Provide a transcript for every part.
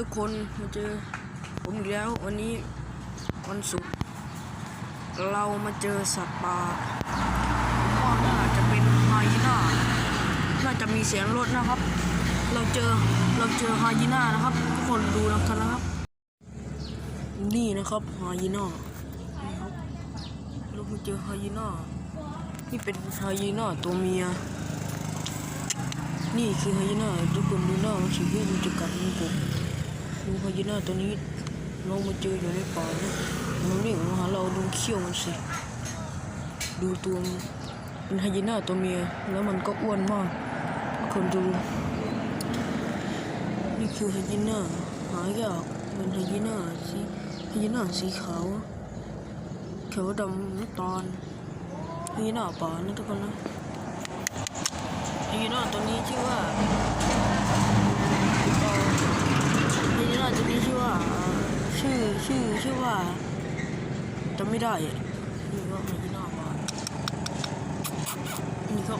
ทุกคนมาเจอผมอีกแล้ววันนี้วันศุกร์เรามาเจอสัตว์ป่าผมว่าน่าจะเป็นไฮยีน่าน่าจะมีเสียงรถนะครับ เราเจอเราเจอไฮยีน่านะครับทุกคนดูนะครับ นี่นะครับไฮยีน่าเรามาเจอไฮยีน่านี่เป็นไฮยีน่าตัวเมียนี่คือไฮยีน่าทุกคนดูหน้ามันสิเพื่อมันจะกัดมือผม ดูไฮยีน่าตัวนี้เรามาเจออยู่ในป่านะมันเรียกมาหาเราดูเขี้ยวมันสิ ดูตัวมันเป็นไฮยีน่าตัวเมีย แล้วมันก็อ้วนมาก คนดู นี่คือไฮยีน่าหายากเป็นไฮยีน่าสีไฮยีน่าสีขาวเขียวดำน้ำตาลไฮยีน่าป่านะทุกคนนะฮีโร่ตัวนี้ชื่อว่าเอ่อฮีโร่ตัวนี้ชื่อว่าเอ่อชื่อชื่อชื่อ ว่าจำไม่ได้อะนี่ก็ฮีโร่มานี่ก็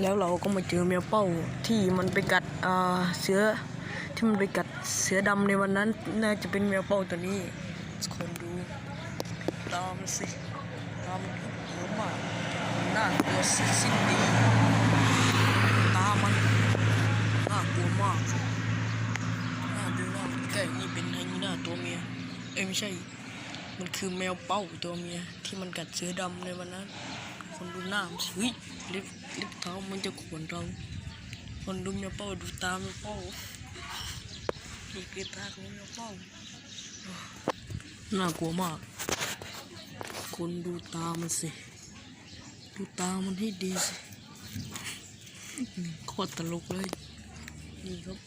แล้วเราก็มาเจอแมวเป้าที่มันไปกัดอ่าเสือที่มันไปกัดเสือดำในวันนั้น น่าจะเป็นแมวเป้าตัวนี้คนดูตามสิตามหัวมากน่ากลัวสิสิ้นดีตามมันน่ากลัวมากน่าดู ช่นี่เป็นไฮยีน่าตัวเมีย เอ้ไม่ใช่ มันคือแมวเป้าตัวเมีย ที่มันกัดเสือดำในวันนั้น คนดูหน้ามันสิเฮ้ยเล็บเล็บเท้ามันจะขวนเรา คนดูแมวเป้าดูตามแมวเป้านี่คือตาของแมวเป้า น่ากลัวมาก คนดูตามันสิ ดูตามันให้ดีสิโคตรตลกเลย นี่ครับ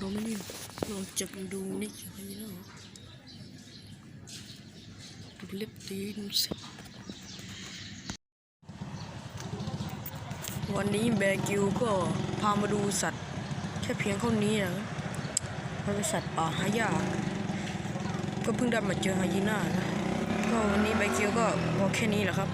เราไหมเนี่ยลองจับดูนี่ยังไงแล้วดูเล็บตีนสิวันนี้แบกิวก็พามาดูสัตว์ แค่เพียงเท่านี้นะมันเป็นสัตว์ป่าหายาก ก็เพิ่งได้มาเจอไฮยีน่านะ ก็วันนี้ใบกียวก็พอแค่นี้แหละครับ